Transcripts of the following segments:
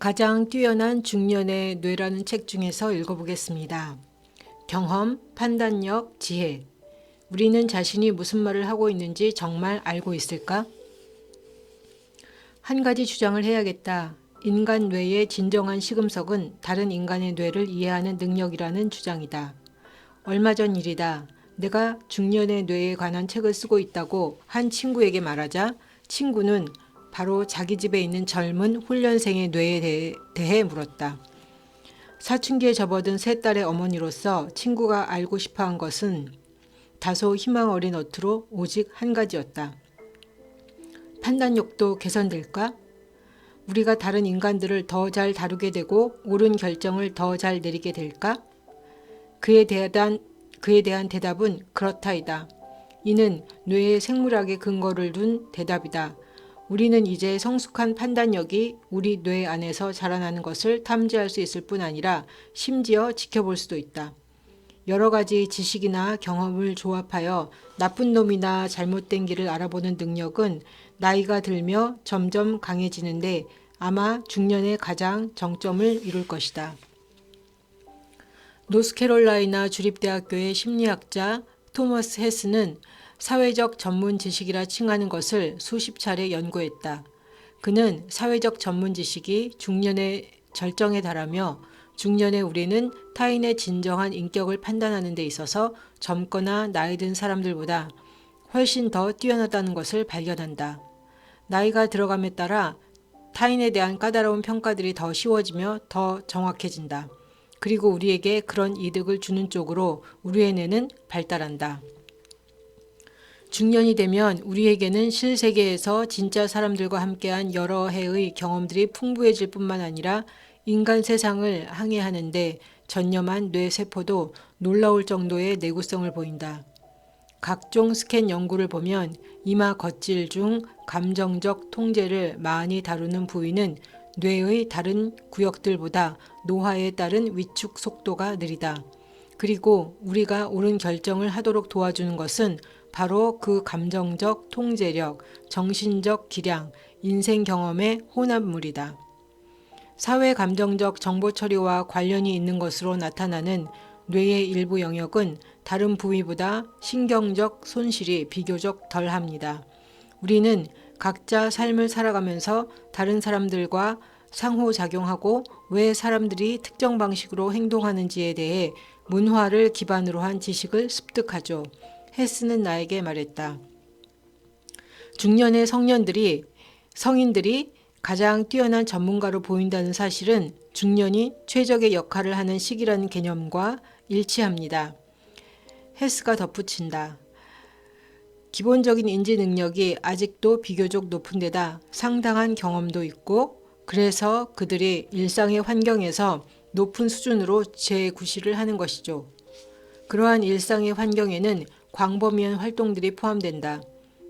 가장 뛰어난 중년의 뇌라는 책 중에서 읽어보겠습니다. 경험, 판단력, 지혜. 우리는 자신이 무슨 말을 하고 있는지 정말 알고 있을까? 한 가지 주장을 해야겠다. 인간 뇌의 진정한 시금석은 다른 인간의 뇌를 이해하는 능력이라는 주장이다. 얼마 전 일이다. 내가 중년의 뇌에 관한 책을 쓰고 있다고 한 친구에게 말하자 친구는 바로 자기 집에 있는 젊은 훈련생의 뇌에 대해, 물었다. 사춘기에 접어든 세 딸의 어머니로서 친구가 알고 싶어 한 것은 다소 희망 어린 어투로 오직 한 가지였다. 판단력도 개선될까? 우리가 다른 인간들을 더 잘 다루게 되고 옳은 결정을 더 잘 내리게 될까? 그에 대한 그에 대한 대답은 그렇다이다. 이는 뇌의 생물학의 근거를 둔 대답이다. 우리는 이제 성숙한 판단력이 우리 뇌 안에서 자라나는 것을 탐지할 수 있을 뿐 아니라 심지어 지켜볼 수도 있다. 여러 가지 지식이나 경험을 조합하여 나쁜 놈이나 잘못된 길을 알아보는 능력은 나이가 들며 점점 강해지는데 아마 중년의 가장 정점을 이룰 것이다. 노스캐롤라이나 주립대학교의 심리학자 토머스 헤스는 사회적 전문 지식이라 칭하는 것을 수십 차례 연구했다. 그는 사회적 전문 지식이 중년의 절정에 달하며 중년의 우리는 타인의 진정한 인격을 판단하는 데 있어서 젊거나 나이 든 사람들보다 훨씬 더 뛰어나다는 것을 발견한다. 나이가 들어감에 따라 타인에 대한 까다로운 평가들이 더 쉬워지며 더 정확해진다. 그리고 우리에게 그런 이득을 주는 쪽으로 우리의 뇌는 발달한다. 중년이 되면 우리에게는 실세계에서 진짜 사람들과 함께한 여러 해의 경험들이 풍부해질 뿐만 아니라 인간 세상을 항해하는데 전념한 뇌세포도 놀라울 정도의 내구성을 보인다. 각종 스캔 연구를 보면 이마 겉질 중 감정적 통제를 많이 다루는 부위는 뇌의 다른 구역들보다 노화에 따른 위축 속도가 느리다. 그리고 우리가 옳은 결정을 하도록 도와주는 것은 바로 그 감정적 통제력, 정신적 기량, 인생 경험의 혼합물이다. 사회 감정적 정보 처리와 관련이 있는 것으로 나타나는 뇌의 일부 영역은 다른 부위보다 신경적 손실이 비교적 덜 합니다. 우리는 각자 삶을 살아가면서 다른 사람들과 상호작용하고 왜 사람들이 특정 방식으로 행동하는지에 대해 문화를 기반으로 한 지식을 습득하죠. 헤스는 나에게 말했다. 중년의 성년들이 성인들이 가장 뛰어난 전문가로 보인다는 사실은 중년이 최적의 역할을 하는 시기라는 개념과 일치합니다. 헤스가 덧붙인다. 기본적인 인지 능력이 아직도 비교적 높은 데다 상당한 경험도 있고 그래서 그들이 일상의 환경에서 높은 수준으로 재구실을 하는 것이죠. 그러한 일상의 환경에는 광범위한 활동들이 포함된다.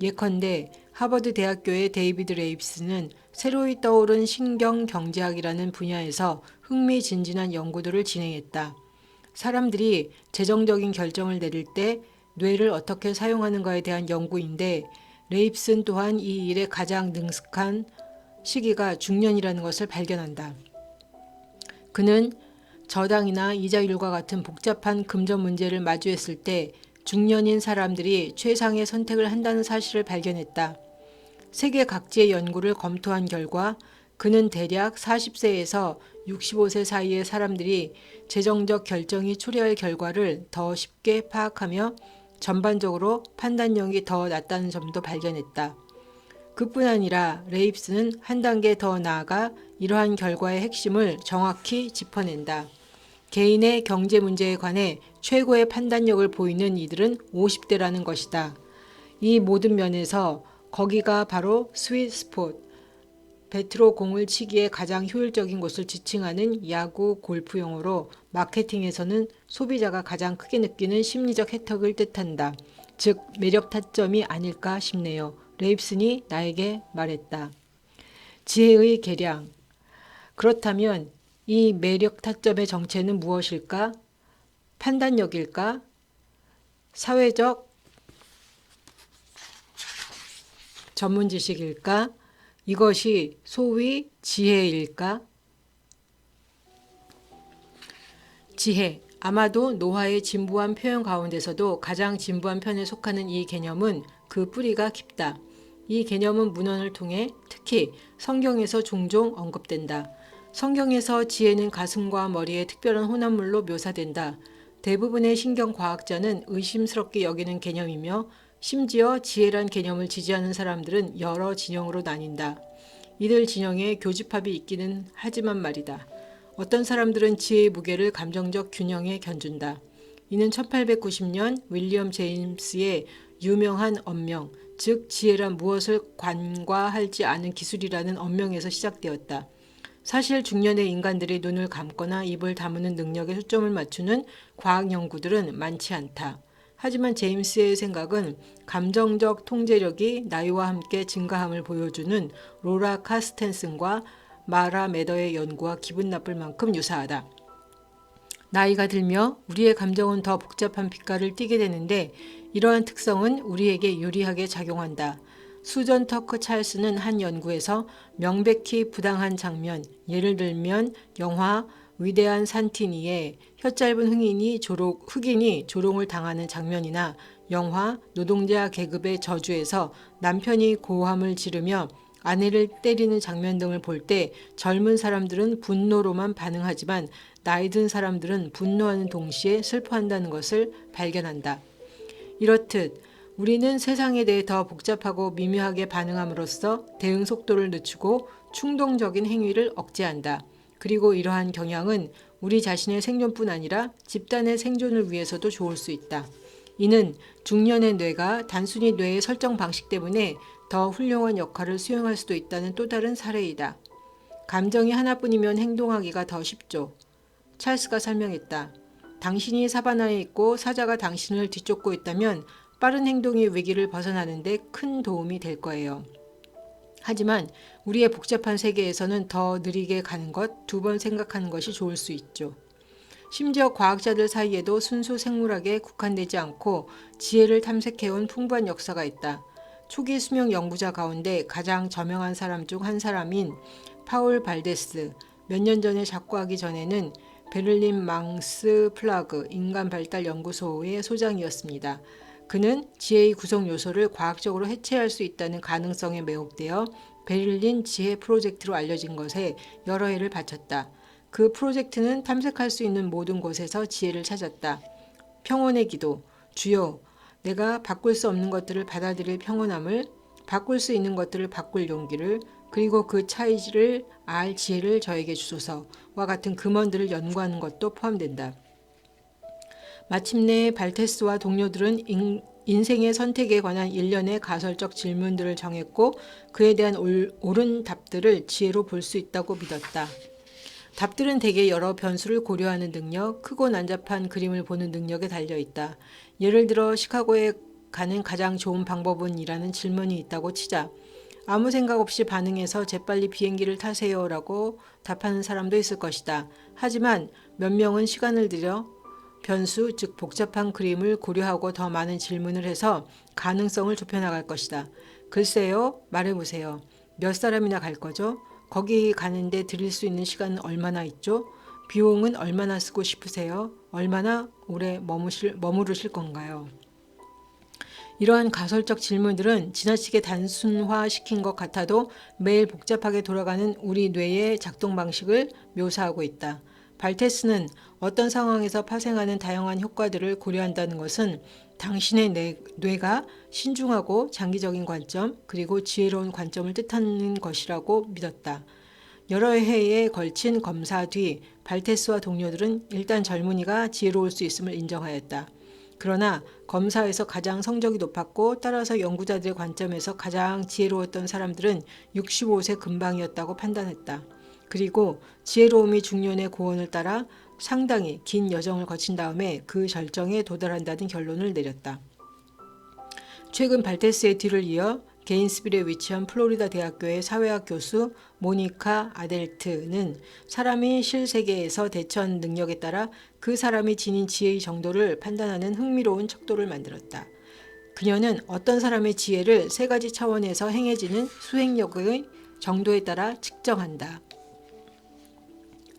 예컨대 하버드 대학교의 데이비드 레이프스는 새로이 떠오른 신경 경제학이라는 분야에서 흥미진진한 연구들을 진행했다. 사람들이 재정적인 결정을 내릴 때 뇌를 어떻게 사용하는가에 대한 연구인데 레이프슨 또한 이 일에 가장 능숙한 시기가 중년이라는 것을 발견한다. 그는 저당이나 이자율과 같은 복잡한 금전 문제를 마주했을 때 중년인 사람들이 최상의 선택을 한다는 사실을 발견했다. 세계 각지의 연구를 검토한 결과 그는 대략 40세에서 65세 사이의 사람들이 재정적 결정이 초래할 결과를 더 쉽게 파악하며 전반적으로 판단력이 더 낮다는 점도 발견했다. 그뿐 아니라 레입스는 한 단계 더 나아가 이러한 결과의 핵심을 정확히 짚어낸다. 개인의 경제 문제에 관해 최고의 판단력을 보이는 이들은 50대라는 것이다. 이 모든 면에서 거기가 바로 스윗 스포트, 배트로 공을 치기에 가장 효율적인 곳을 지칭하는 야구 골프 용어로 마케팅에서는 소비자가 가장 크게 느끼는 심리적 혜택을 뜻한다. 즉 매력 타점이 아닐까 싶네요. 레입슨이 나에게 말했다. 지혜의 계량. 그렇다면 이 매력 타점의 정체는 무엇일까? 판단력일까? 사회적 전문 지식일까? 이것이 소위 지혜일까? 지혜. 아마도 노화의 진부한 표현 가운데서도 가장 진부한 편에 속하는 이 개념은 그 뿌리가 깊다. 이 개념은 문헌을 통해 특히 성경에서 종종 언급된다. 성경에서 지혜는 가슴과 머리의 특별한 혼합물로 묘사된다. 대부분의 신경과학자는 의심스럽게 여기는 개념이며 심지어 지혜란 개념을 지지하는 사람들은 여러 진영으로 나뉜다. 이들 진영에 교집합이 있기는 하지만 말이다. 어떤 사람들은 지혜의 무게를 감정적 균형에 견준다. 이는 1890년 윌리엄 제임스의 유명한 언명, 즉 지혜란 무엇을 관과할지 아는 기술이라는 언명에서 시작되었다. 사실 중년의 인간들이 눈을 감거나 입을 다무는 능력에 초점을 맞추는 과학 연구들은 많지 않다. 하지만 제임스의 생각은 감정적 통제력이 나이와 함께 증가함을 보여주는 로라 카스텐슨과 마라 메더의 연구와 기분 나쁠 만큼 유사하다. 나이가 들며 우리의 감정은 더 복잡한 빛깔을 띠게 되는데 이러한 특성은 우리에게 유리하게 작용한다. 수전 터크 찰스는 한 연구에서 명백히 부당한 장면, 예를 들면 영화 위대한 산티니의 혀 짧은 흑인이 조롱, 흑인이 조롱을 당하는 장면이나 영화 노동자 계급의 저주에서 남편이 고함을 지르며 아내를 때리는 장면 등을 볼 때 젊은 사람들은 분노로만 반응하지만 나이 든 사람들은 분노하는 동시에 슬퍼한다는 것을 발견한다. 이렇듯 우리는 세상에 대해 더 복잡하고 미묘하게 반응함으로써 대응 속도를 늦추고 충동적인 행위를 억제한다. 그리고 이러한 경향은 우리 자신의 생존뿐 아니라 집단의 생존을 위해서도 좋을 수 있다. 이는 중년의 뇌가 단순히 뇌의 설정 방식 때문에 더 훌륭한 역할을 수행할 수도 있다는 또 다른 사례이다. 감정이 하나뿐이면 행동하기가 더 쉽죠. 찰스가 설명했다. 당신이 사바나에 있고 사자가 당신을 뒤쫓고 있다면 빠른 행동이 위기를 벗어나는데 큰 도움이 될 거예요. 하지만 우리의 복잡한 세계에서는 더 느리게 가는 것 두 번 생각하는 것이 좋을 수 있죠. 심지어 과학자들 사이에도 순수 생물학에 국한되지 않고 지혜를 탐색해온 풍부한 역사가 있다. 초기 수명 연구자 가운데 가장 저명한 사람 중 한 사람인 파울 발데스. 몇 년 전에 작고하기 전에는 베를린 망스 플라그 인간 발달 연구소의 소장이었습니다. 그는 지혜의 구성 요소를 과학적으로 해체할 수 있다는 가능성에 매혹되어 베를린 지혜 프로젝트로 알려진 것에 여러 해를 바쳤다. 그 프로젝트는 탐색할 수 있는 모든 곳에서 지혜를 찾았다. 평온의 기도. 주여, 내가 바꿀 수 없는 것들을 받아들일 평온함을, 바꿀 수 있는 것들을 바꿀 용기를, 그리고 그 차이를 알 지혜를 저에게 주소서와 같은 금원들을 연구하는 것도 포함된다. 마침내 발테스와 동료들은 인, 인생의 선택에 관한 일련의 가설적 질문들을 정했고 그에 대한 올, 옳은 답들을 지혜로 볼 수 있다고 믿었다. 답들은 대개 여러 변수를 고려하는 능력, 크고 난잡한 그림을 보는 능력에 달려 있다. 예를 들어 시카고에 가는 가장 좋은 방법은 이라는 질문이 있다고 치자. 아무 생각 없이 반응해서 재빨리 비행기를 타세요라고 답하는 사람도 있을 것이다. 하지만 몇 명은 시간을 들여 변수, 즉 복잡한 그림을 고려하고 더 많은 질문을 해서 가능성을 좁혀 나갈 것이다. 글쎄요, 말해보세요. 몇 사람이나 갈 거죠? 거기 가는데 들일 수 있는 시간은 얼마나 있죠? 비용은 얼마나 쓰고 싶으세요? 얼마나 오래 머무실, 머무르실 건가요? 이러한 가설적 질문들은 지나치게 단순화시킨 것 같아도 매일 복잡하게 돌아가는 우리 뇌의 작동 방식을 묘사하고 있다. 발테스는 어떤 상황에서 파생하는 다양한 효과들을 고려한다는 것은 당신의 뇌, 뇌가 신중하고 장기적인 관점 그리고 지혜로운 관점을 뜻하는 것이라고 믿었다. 여러 해에 걸친 검사 뒤 발테스와 동료들은 일단 젊은이가 지혜로울 수 있음을 인정하였다. 그러나 검사에서 가장 성적이 높았고 따라서 연구자들의 관점에서 가장 지혜로웠던 사람들은 65세 근방이었다고 판단했다. 그리고 지혜로움이 중년의 고언을 따라 상당히 긴 여정을 거친 다음에 그 절정에 도달한다는 결론을 내렸다. 최근 발테스의 뒤를 이어 게인스빌에 위치한 플로리다 대학교의 사회학 교수 모니카 아델트는 사람이 실세계에서 대처하는 능력에 따라 그 사람이 지닌 지혜의 정도를 판단하는 흥미로운 척도를 만들었다. 그녀는 어떤 사람의 지혜를 세 가지 차원에서 행해지는 수행력의 정도에 따라 측정한다.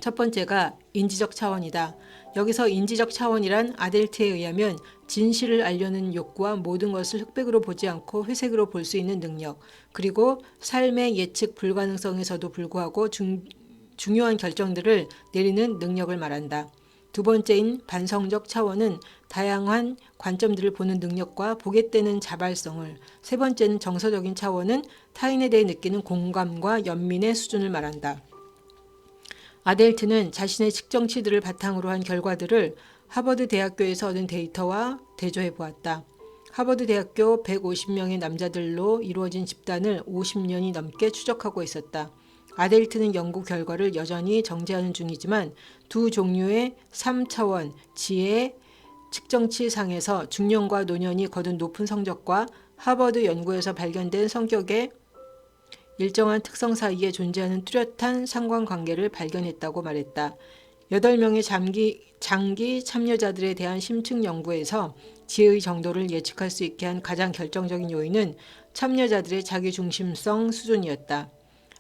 첫 번째가 인지적 차원이다. 여기서 인지적 차원이란 아델트에 의하면 진실을 알려는 욕구와 모든 것을 흑백으로 보지 않고 회색으로 볼 수 있는 능력, 그리고 삶의 예측 불가능성에서도 불구하고 중, 중요한 결정들을 내리는 능력을 말한다. 두 번째인 반성적 차원은 다양한 관점들을 보는 능력과 보겠다는 자발성을, 세 번째는 정서적인 차원은 타인에 대해 느끼는 공감과 연민의 수준을 말한다. 아델트는 자신의 측정치들을 바탕으로 한 결과들을 하버드 대학교에서 얻은 데이터와 대조해 보았다. 하버드 대학교 150명의 남자들로 이루어진 집단을 50년이 넘게 추적하고 있었다. 아델트는 연구 결과를 여전히 정제하는 중이지만 두 종류의 3차원 지혜 측정치 상에서 중년과 노년이 거둔 높은 성적과 하버드 연구에서 발견된 성격의 일정한 특성 사이에 존재하는 뚜렷한 상관관계를 발견했다고 말했다. 8명의 장기, 장기 참여자들에 대한 심층 연구에서 지혜의 정도를 예측할 수 있게 한 가장 결정적인 요인은 참여자들의 자기중심성 수준이었다.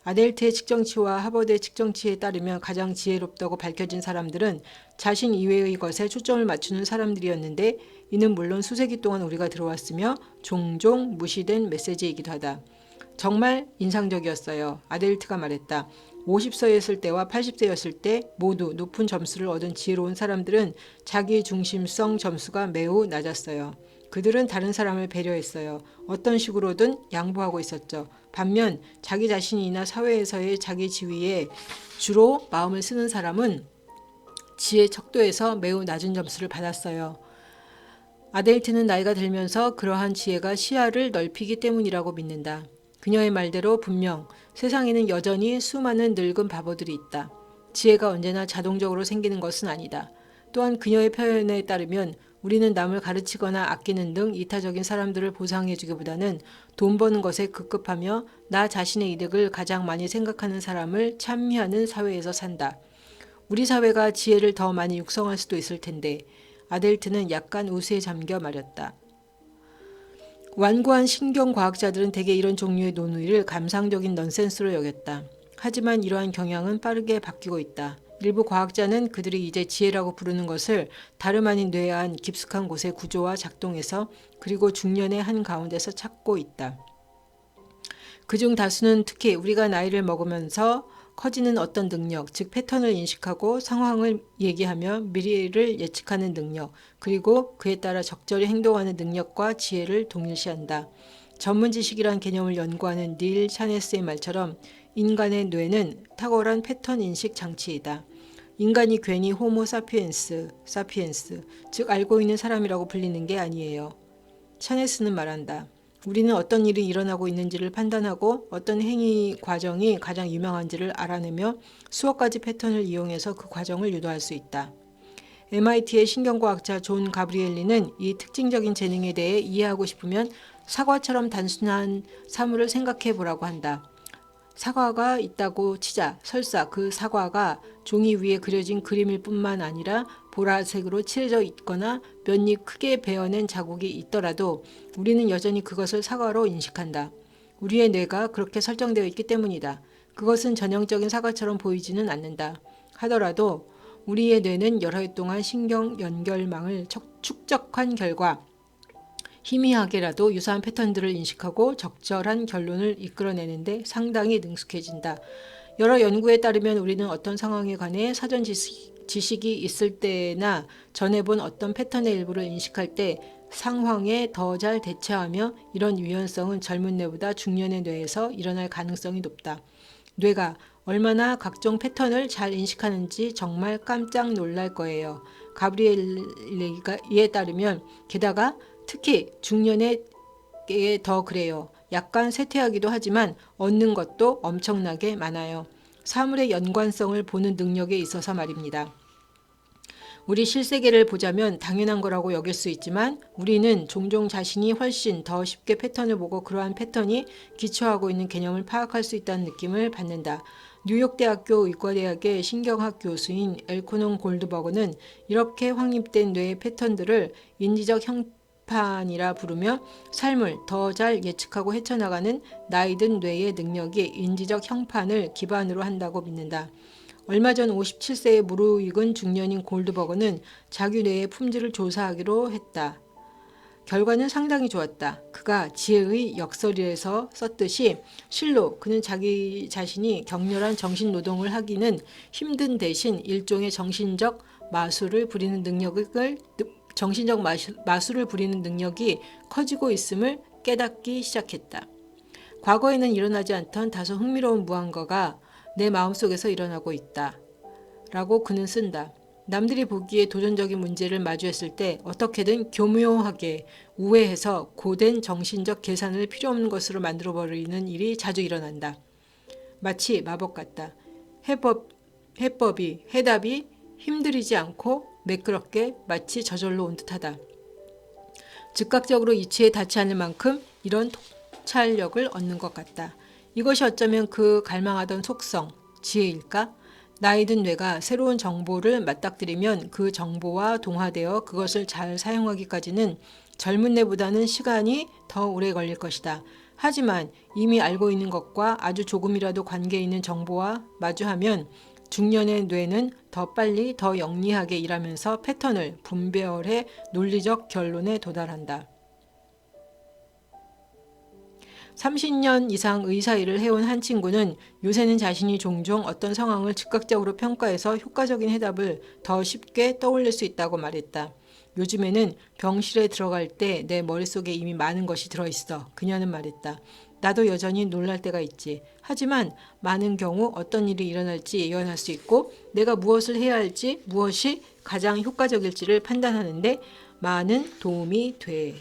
아델트의 측정치와 하버드의 측정치에 따르면 가장 지혜롭다고 밝혀진 사람들은 자신 이외의 것에 초점을 맞추는 사람들이었는데 이는 물론 수세기 동안 우리가 들어왔으며 종종 무시된 메시지이기도 하다. 정말 인상적이었어요. 아델트가 말했다. 50세였을 때와 80세였을 때 모두 높은 점수를 얻은 지혜로운 사람들은 자기 중심성 점수가 매우 낮았어요. 그들은 다른 사람을 배려했어요. 어떤 식으로든 양보하고 있었죠. 반면 자기 자신이나 사회에서의 자기 지위에 주로 마음을 쓰는 사람은 지혜 척도에서 매우 낮은 점수를 받았어요. 아델트는 나이가 들면서 그러한 지혜가 시야를 넓히기 때문이라고 믿는다. 그녀의 말대로 분명 세상에는 여전히 수많은 늙은 바보들이 있다. 지혜가 언제나 자동적으로 생기는 것은 아니다. 또한 그녀의 표현에 따르면 우리는 남을 가르치거나 아끼는 등 이타적인 사람들을 보상해주기보다는 돈 버는 것에 급급하며 나 자신의 이득을 가장 많이 생각하는 사람을 찬미하는 사회에서 산다. 우리 사회가 지혜를 더 많이 육성할 수도 있을 텐데 아델트는 약간 우스에 잠겨 말였다. 완고한 신경과학자들은 대개 이런 종류의 논의를 감상적인 넌센스로 여겼다. 하지만 이러한 경향은 빠르게 바뀌고 있다. 일부 과학자는 그들이 이제 지혜라고 부르는 것을 다름 아닌 뇌의 한 깊숙한 곳의 구조와 작동에서 그리고 중년의 한 가운데서 찾고 있다. 그중 다수는 특히 우리가 나이를 먹으면서 커지는 어떤 능력, 즉 패턴을 인식하고 상황을 얘기하며 미래를 예측하는 능력, 그리고 그에 따라 적절히 행동하는 능력과 지혜를 동일시한다. 전문 지식이란 개념을 연구하는 닐 샤네스의 말처럼 인간의 뇌는 탁월한 패턴 인식 장치이다. 인간이 괜히 호모 사피엔스, 사피엔스, 즉 알고 있는 사람이라고 불리는 게 아니에요. 샤네스는 말한다. 우리는 어떤 일이 일어나고 있는지를 판단하고 어떤 행위 과정이 가장 유명한지를 알아내며 수억 가지 패턴을 이용해서 그 과정을 유도할 수 있다. MIT의 신경과학자 존 가브리엘리는 이 특징적인 재능에 대해 이해하고 싶으면 사과처럼 단순한 사물을 생각해 보라고 한다. 사과가 있다고 치자 설사 그 사과가 종이 위에 그려진 그림일 뿐만 아니라 보라색으로 칠해져 있거나 몇 입 크게 베어낸 자국이 있더라도 우리는 여전히 그것을 사과로 인식한다. 우리의 뇌가 그렇게 설정되어 있기 때문이다. 그것은 전형적인 사과처럼 보이지는 않는다. 하더라도 우리의 뇌는 여러 해 동안 신경 연결망을 축적한 결과 희미하게라도 유사한 패턴들을 인식하고 적절한 결론을 이끌어내는데 상당히 능숙해진다. 여러 연구에 따르면 우리는 어떤 상황에 관해 사전 지식, 지식이 있을 때나 전해본 어떤 패턴의 일부를 인식할 때 상황에 더 잘 대처하며 이런 유연성은 젊은 뇌보다 중년의 뇌에서 일어날 가능성이 높다. 뇌가 얼마나 각종 패턴을 잘 인식하는지 정말 깜짝 놀랄 거예요. 가브리엘리에 따르면 게다가 특히 중년에 더 그래요. 약간 쇠퇴하기도 하지만 얻는 것도 엄청나게 많아요. 사물의 연관성을 보는 능력에 있어서 말입니다. 우리 실세계를 보자면 당연한 거라고 여길 수 있지만 우리는 종종 자신이 훨씬 더 쉽게 패턴을 보고 그러한 패턴이 기초하고 있는 개념을 파악할 수 있다는 느낌을 받는다. 뉴욕대학교 의과대학의 신경학 교수인 엘코논 골드버그는 이렇게 확립된 뇌의 패턴들을 인지적 형 판이라 부르며 삶을 더 잘 예측하고 헤쳐나가는 나이든 뇌의 능력이 인지적 형판을 기반으로 한다고 믿는다. 얼마 전 57세에 무르익은 중년인 골드버거는 자기 뇌의 품질을 조사하기로 했다. 결과는 상당히 좋았다. 그가 지혜의 역설에서 썼듯이 실로 그는 자기 자신이 격렬한 정신 노동을 하기는 힘든 대신 일종의 정신적 마술을 부리는 능력을 정신적 마술- 마술을 부리는 능력이 커지고 있음을 깨닫기 시작했다. 과거에는 일어나지 않던 다소 흥미로운 무언가가 내 마음속에서 일어나고 있다. 라고 그는 쓴다. 남들이 보기에 도전적인 문제를 마주했을 때 어떻게든 교묘하게 우회해서 고된 정신적 계산을 필요 없는 것으로 만들어 버리는 일이 자주 일어난다. 마치 마법 같다. 해법, 해법이, 해답이 힘들이지 않고 매끄럽게 마치 저절로 온 듯하다. 즉각적으로 이치에 닿지 않을 만큼 이런 통찰력을 얻는 것 같다. 이것이 어쩌면 그 갈망하던 속성, 지혜일까? 나이 든 뇌가 새로운 정보를 맞닥뜨리면 그 정보와 동화되어 그것을 잘 사용하기까지는 젊은 뇌보다는 시간이 더 오래 걸릴 것이다. 하지만 이미 알고 있는 것과 아주 조금이라도 관계 있는 정보와 마주하면 중년의 뇌는 더 빨리 더 영리하게 일하면서 패턴을 분별해 논리적 결론에 도달한다. 30년 이상 의사 일을 해온 한 친구는 요새는 자신이 종종 어떤 상황을 즉각적으로 평가해서 효과적인 해답을 더 쉽게 떠올릴 수 있다고 말했다. 요즘에는 병실에 들어갈 때 내 머릿속에 이미 많은 것이 들어있어. 그녀는 말했다. 나도 여전히 놀랄 때가 있지. 하지만 많은 경우 어떤 일이 일어날지 예언할 수 있고 내가 무엇을 해야 할지 무엇이 가장 효과적일지를 판단하는데 많은 도움이 돼.